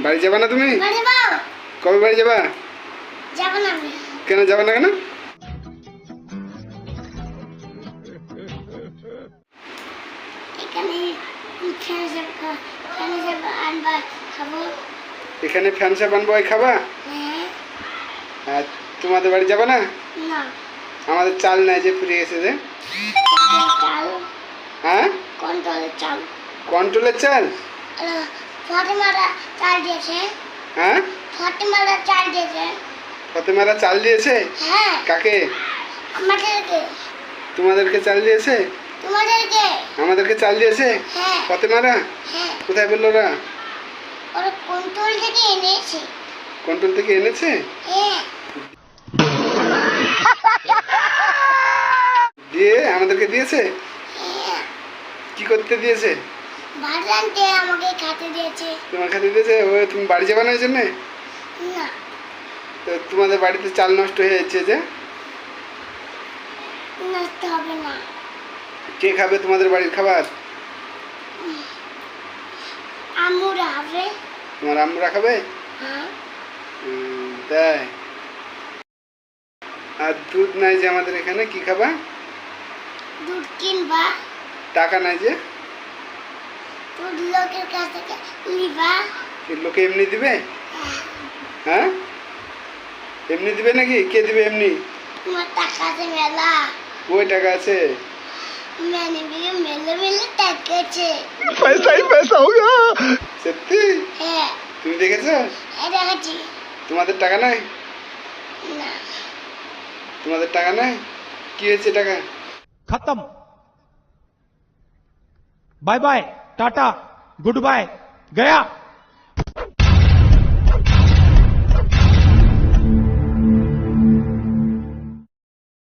বাড়ি যাবা না তুমি? কবে বাড়ি যাবা? কেন যাবা না কেন? এখানে ফ্যান সাপ আনব খাবা। হ্যাঁ। আর তোমাদের বাড়ি যাবা না? না। আমাদের চাল নাই যে ফুরিয়ে গেছে যে। হ্যাঁ? কন্ট্রোলের চাল। কন্ট্রোলের চাল? ফটেমারা চাল দিয়েছে। হ্যাঁ? ফটেমারা চাল দিয়েছে। ফতেমারা চাল দিয়েছে? হ্যাঁ। কাকে? আমাদেরকে। তোমাদেরকে চাল দিয়েছে? তোমাদেরকে। আমাদেরকে চাল দিয়েছে? হ্যাঁ। ফতেমারা? হ্যাঁ। কোথায় বলল ওরা? ওরা কন্ট্রোল থেকে এনেছে। কন্ট্রোল থেকে এনেছে? হ্যাঁ। দিয়ে আমাদেরকে দিয়েছে? হ্যাঁ। কি করতে দিয়েছে? আমাকে খেতে দিয়েছে। তোমার খাতে দিয়েছে? ও তুমি বাড়ি যাবা না জন্যে? না। তো তোমাদের বাড়িতে চাল নষ্ট হয়ে যাচ্ছে যে? নষ্ট হবে না। কে খাবে তোমাদের বাড়ির খাবার? হবে তোমার আম্মুরা খাবে? হ্যাঁ। তাই। আর দুধ নাই যে আমাদের এখানে কি খাবা? দুধ কিনবা। টাকা নাই যে? লোকের কাছ থেকে নিবা এ লোকে এমনি দিবে হ্যাঁ এমনি দিবে নাকি কে দিবে এমনি তোমার টাকা আছে মেলা ওই টাকা আছে মেনে বিয়ে মেলে মেলে টাকা আছে পয়সা ही पैसा होगा সত্যি হ্যাঁ তুমি দেখেছো এই দেখাচ্ছি তোমাদের টাকা নাই না তোমাদের টাকা নাই কি হয়েছে টাকা खत्म bye bye Tata Good bye गया।